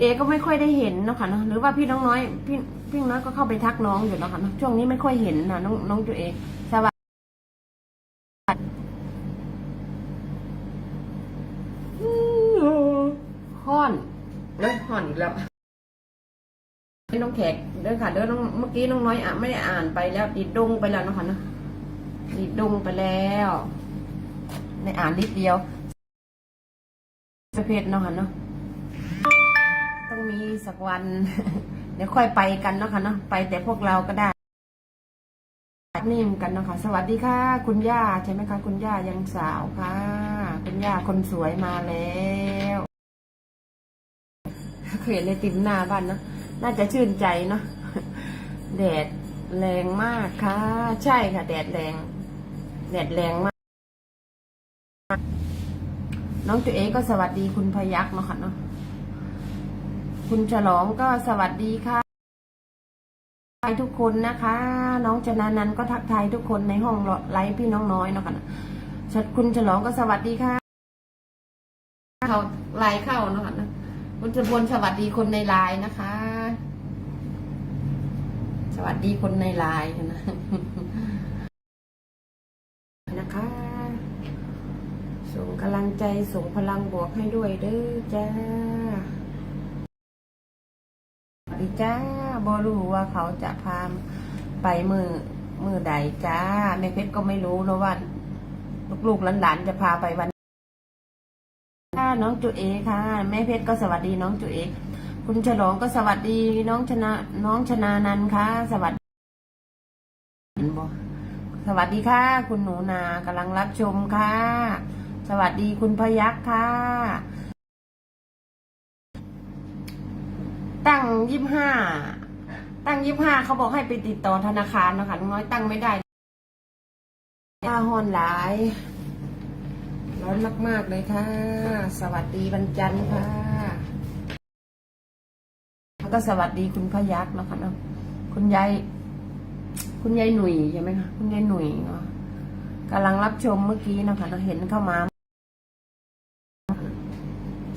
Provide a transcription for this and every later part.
เอก็ไม่ค่อยได้เห็นเนาะค่ะเนอะหรือว่าพี่น้องน้อยพี่พี่น้อยก็เข้าไปทักน้องอยู่แล้วค่ะเนอะช่วงนี้ไม่ค่อยเห็นนะน้องน้องตัวเองสวัสดีฮ้อนเลยฮ้อนอีกแล้วน้องแขกเด้อค่ะเด้อน้องเมื่อกี้น้องน้อยอะไม่ได้อ่านไปแล้วดิดดงไปแล้วเนาะค่ะเนอะดิดดงไปแล้วในอ่านนิดเดียวประเภทเนาะค่ะเนาะ มีสักวัน เดี๋ยวค่อยไปกันเนาะค่ะเนาะไปแต่พวกเราก็ได้นิ่มกันเนาะค่ะสวัสดีค่ะ คุณย่าใช่ไหมคะคุณย่ายังสาวค่ะ คุณย่าคนสวยมาแล้วเคยเห็นในติมหน้าบ้านเนาะน่าจะชื่นใจเนาะแดดแรงมากค่ะ ใช่ค่ะ แดดแรง แดดแรงมาก น้องจุเอก็สวัสดีคุณพยักเนาะค่ะเนาะ คุณฉลองก็สวัสดีค่ะทักทุกคนนะคะ น้องจนานันก็ทักทายทุกคนในห้องไลฟ์พี่น้องน้อยเนาะค่ะชัดคุณฉลองก็สวัสดีค่ะ เขาไลน์เข้าเนาะค่ะนะคุณจะบนสวัสดีคนในไลน์นะคะ สวัสดีคนในไลน์นะนะคะส่งกำลังใจส่งพลังบวกให้ด้วยเด้อจ้า ดีจ้าบอรู้ว่าเขาจะพาไปมือมือใดจ้าแม่เพชรก็ไม่รู้นะว่าลูกๆหลานๆจะพาไปวันค่ะน้องจุเอค่ะ แม่เพชรก็สวัสดีน้องจุเอคุณฉลองก็สวัสดีน้องชนะ น้องชนานันค่ะ สวัสดีสวัสดีค่ะ คุณหนูนากำลังรับชมค่ะ สวัสดีคุณพยักค่ะ ตั้งยี่ห้าตั้งยี่ห้าเขาบอกให้ไปติดต่อธนาคารนะคะน้องน้อยตั้งไม่ได้ยาฮอนหลาย ร้อนมาก ๆ เลยค่ะ สวัสดีวันจันค่ะแล้วก็สวัสดีคุณพยักษ์นะคะเนาะคุณยายคุณยายหนุ่ยใช่ไหมคะคุณยายหนุ่ยเนาะกำลังรับชมเมื่อกี้นะคะเราเห็นเข้ามา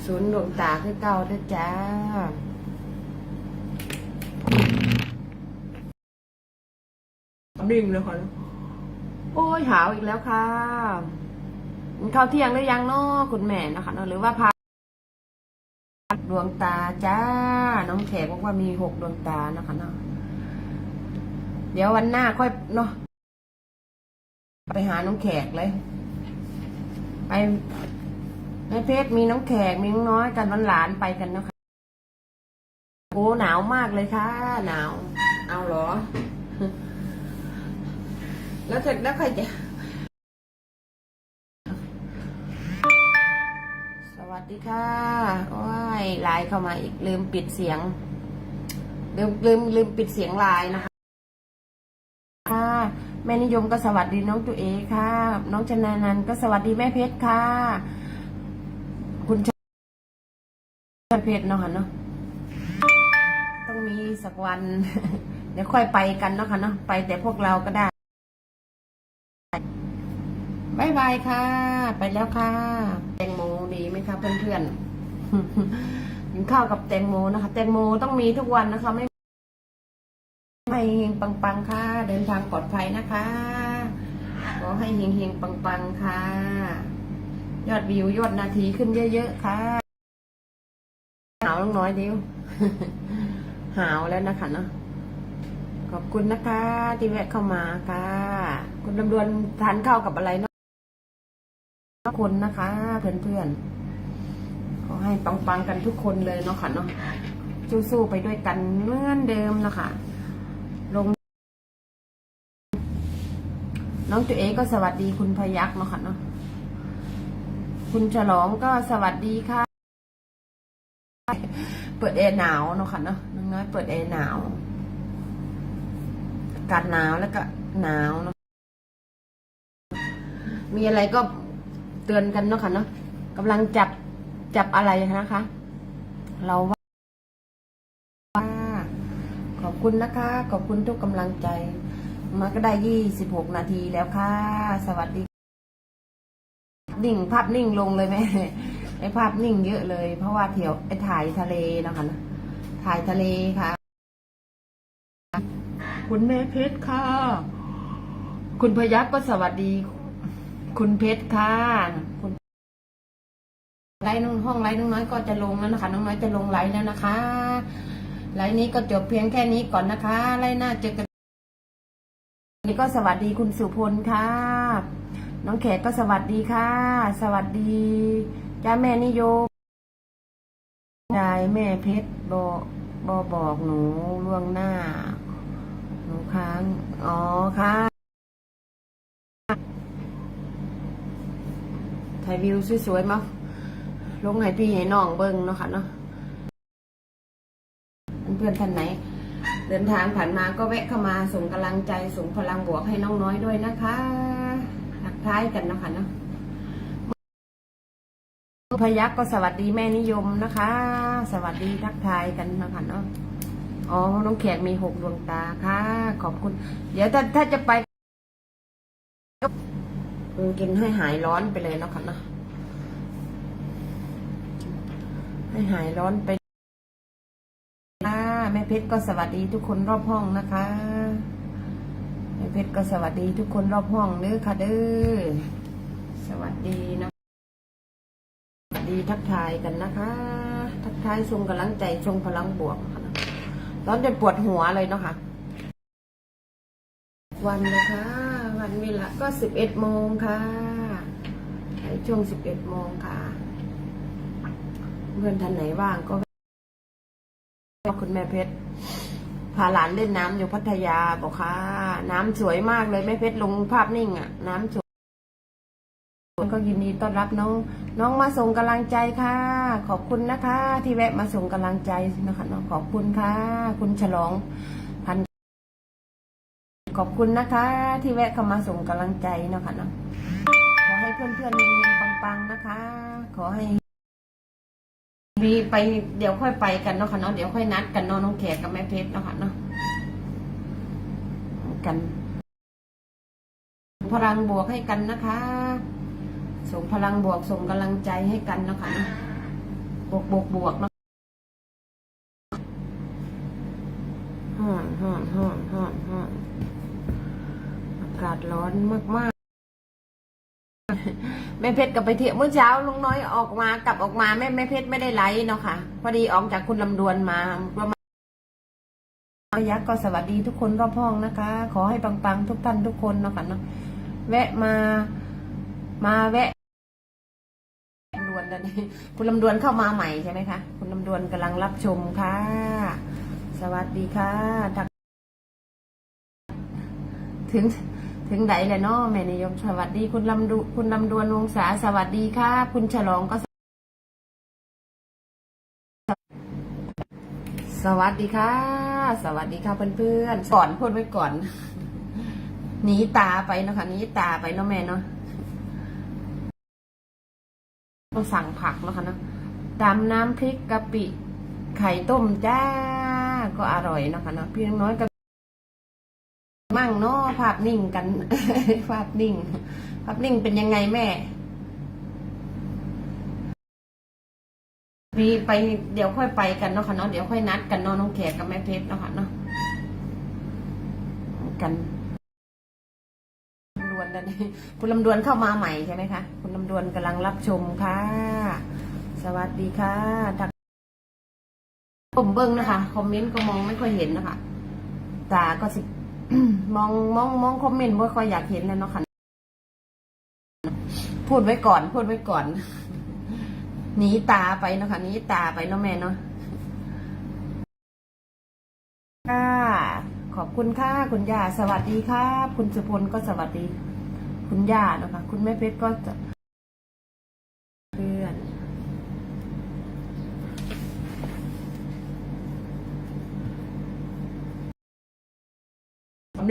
ศูนย์ดวงตาคือเก่าด้อจ้า ดิ่งเลยค่ะ โอ้ยหาวอีกแล้วค่ะกินข้าวเที่ยงหรือยังเนาะคุณแม่นะคะเนาะหรือว่าพาดวงตาจ้า น้องแขกบอกว่ามีหกดวงตานะคะเนาะเดี๋ยววันหน้าค่อยเนาะไปหาน้องแขกเลย ไปในเพจมีน้องแขกมีน้องน้อยกันวันหลานไปกันเนาะคะโอ้หนาวมากเลยค่ะ หนาว เอาเหรอ แล้วเสร็จแล้วใครจะ สวัสดีค่ะ โอ้ยไลน์เข้ามาอีกลืมปิดเสียง ลืมลืมลืมปิดเสียงไลน์นะคะ ค่ะ แม่นิยมก็สวัสดีน้องจุเอค่ะ น้องชนานันก็สวัสดีแม่เพชรค่ะ คุณชแม่เพชรเนาะค่ะเนาะ ต้องมีสักวัน เดี๋ยวค่อยไปกันเนาะค่ะเนาะ ไปแต่พวกเราก็ได้ บายบายค่ะ ไปแล้วค่ะ แตงโมดีไหมคะเพื่อนๆกินข้าวกับแตงโมนะคะ แตงโมต้องมีทุกวันนะคะ ไม่ให้เฮงปังๆค่ะ เดินทางปลอดภัยนะคะขอให้เฮงเฮงๆปังๆค่ะ ยอดวิวยอดนาทีขึ้นเยอะๆค่ะหาวลงน้อยเดียวหาวแล้วนะคะเนาะขอบคุณนะคะ ที่แวะเข้ามาค่ะ คุณดำดวนทานข้าวกับอะไรเนาะ ขอบคุณนะคะเพื่อนๆขอให้ปังๆกันทุกคนเลยเนาะค่ะเนาะสู้ๆไปด้วยกันเหมือนเดิมนะคะลง น้องจุเอก็สวัสดีคุณพยักเนาะค่ะเนาะคุณฉลองก็สวัสดีค่ะ เปิดแอร์หนาวเนาะค่ะเนาะน้องน้อยเปิดแอร์หนาวอากาศหนาวแล้วก็หนาวเนาะมีอะไรก็ เตือนกันเนาะค่ะเนาะกำลังจับจับอะไรนะคะ เราว่าขอบคุณนะคะ ขอบคุณทุกกำลังใจ มาก็ได้ยี่สิบหกนาทีแล้วค่ะ สวัสดี นิ่งภาพนิ่งลงเลยแม่ไอภาพนิ่งเยอะเลย เพราะว่าเที่ยวไอถ่ายทะเลนะคะนะถ่ายทะเลค่ะ คุณแม่เพชรค่ะ คุณพยักก็สวัสดี คุณเพชรค่ะคุณไลน์น้องห้องไลน์น้องน้อยก็จะลงแล้วนะคะ น้องน้อยจะลงไลน์แล้วนะคะ ไลน์นี้ก็จบเพียงแค่นี้ก่อนนะคะ ไลน์หน้าเจอกันนี่ก็สวัสดีคุณสุพลค่ะ น้องแขกก็สวัสดีค่ะ สวัสดีจ้าแม่นิยมยายแม่เพชรบอบอบอกหนูล่วงหน้า หนูค้าง อ๋อค่ะ ถ่ายวิวสวยๆมาลงให้พี่ให้น้องเบิ้งเนาะค่ะเนาะเพื่อนท่านไหน เดินทางผ่านมาก็แวะเข้ามาส่งกำลังใจส่งพลังบวกให้น้องน้อยด้วยนะคะทักทายกันเนาะคะเนาะพยักก็สวัสดีแม่นิยมนะคะ สวัสดีทักทายกันเนาะคะเนาะอ๋อน้องแขกมีหกดวงตาค่ะ ขอบคุณ เดี๋ยวถ้าถ้าจะไป ก็กินให้หายร้อนไปเลยเนาะค่ะเนะให้หายร้อนไปค่ะแม่เพชรก็สวัสดีทุกคนรอบห้องนะคะแม่เพชรก็สวัสดีทุกคนรอบห้องเด้อค่ะเด้อสวัสดีนะสวัสดีทักทายกันนะคะ ทักทายทรงกำลังใจทรงพลังบวกค่ะร้อนจนปวดหัวเลยเนาะค่ะวันนะคะ นเวลาก็สิบเอ็ดโมงค่ะในช่วงสิบเอ็ดโมงค่ะเพื่อนท่านไหนว่างก็คุณแม่เพชรพาหลานเล่นน้ำอยู่พัทยาบอกค่ะ น้ำสวยมากเลยแม่เพชรลงภาพนิ่งอะ น้ำสวยก็ยินดีต้อนรับน้อง น้องมาส่งกำลังใจค่ะ ขอบคุณนะคะ ที่แวะมาส่งกำลังใจนะคะน้องขอบคุณค่ะ คุณฉลอง ขอบคุณนะคะ ที่แวะเข้ามาส่งกำลังใจเนาะคะเนาะขอให้เพื่อนๆมีๆปังๆนะคะ ขอให้ มีไปเดี๋ยวค่อยไปกันเนาะค่ะเนาะเดี๋ยวค่อยนัดกันเนาะน้องแขกกับแม่เพชรเนาะค่ะเนาะกันพลังบวกให้กันนะคะ ส่งพลังบวกส่งกำลังใจให้กันเนาะค่ะบวกบวกบวกเนาะฮ่อนฮ่อนฮ่อนฮ่อนฮ่อนอากาศร้อนมากๆ แม่เพชรกลับไปเที่ยวเมื่อเช้าลุงน้อยออกมากลับออกมาแม่แม่เพชรไม่ได้ไลฟ์เนาะค่ะ พอดีออกจากคุณลำดวนมาประมาณยักษ์ก็สวัสดีทุกคนรอบห้องนะคะ ขอให้ปังๆ ทุกท่านทุกคนเนาะค่ะเนาะแวะมา มาแวะลำดวนตอนนี้คุณลำดวนเข้ามาใหม่ใช่ไหมคะ คุณลำดวนกำลังรับชมค่ะ สวัสดีค่ะถึง ถึงไหนแหละเนาะแม่นิยมสวัสดีคุณลำดูคุณลำดวนวงศาสวัสดีค่ะ คุณฉลองก็ สวัสดีค่ะ สวัสดีค่ะเพื่อนๆก่อนพูดไว้ก่อนหนีตาไปเนาะคะหนีตาไปเนาะแม่เนาะต้องสั่งผักเนาะคะเนาะตามน้ำพริกกะปิ ไข่ต้มจ้า ก็อร่อยเนาะคะเนาะเพี่น้อยก็ มั่งเนาะภาพนิ่งกัน ภาพนิ่ง ภาพนิ่งเป็นยังไงแม่ มีไปเดี๋ยวค่อยไปกันเนาะค่ะเนาะเดี๋ยวค่อยนัดกันเนาะน้องแขกกับแม่เพชรเนาะค่ะเนาะกันลำดวนแล้วนี่คุณลำดวนเข้ามาใหม่ใช่ไหมคะคุณลำดวนกำลังรับชมค่ะ สวัสดีค่ะทักผมเบิ้งนะคะ คอมเมนต์ก็มองไม่ค่อยเห็นนะคะตาก็สิ มองมองมองคอมเมนต์ไม่ค่อยอยากเห็นเลยเนาะค่ะพูดไว้ก่อน พูดไว้ก่อนหนีตาไปเนาะค่ะหนีตาไปเนาะแม่เนาะค่ะขอบคุณค่ะคุณย่าสวัสดีค่ะคุณสุพลก็สวัสดี คุณย่าเนาะคะ คุณแม่เพชรก็จะเพื่อน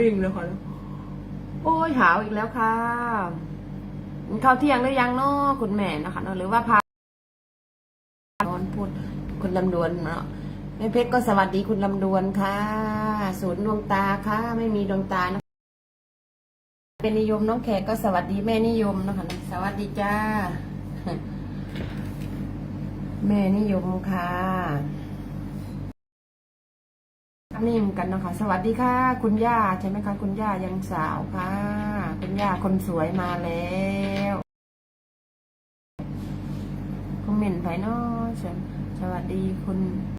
นิ่งเลยค่ะ โอ้ยหาวอีกแล้วค่ะข้าวเที่ยงหรือยังเนาะคุณแม่นะคะเนาะหรือว่าพานอนพูดคุณลำดวนเนาะแม่เพชรก็สวัสดีคุณลำดวนค่ะศูนย์ดวงตาค่ะ ไม่มีดวงตานะเป็นนิยมน้องแขกก็สวัสดีแม่นิยมนะคะสวัสดีจ้า แม่นิยมค่ะ นิ่มกันนะคะสวัสดีค่ะ คุณย่าใช่ไหมคะ คุณย่ายังสาวค่ะ คุณย่าคนสวยมาแล้วคอมเมนต์ไปเนาะสวัสดีคุณ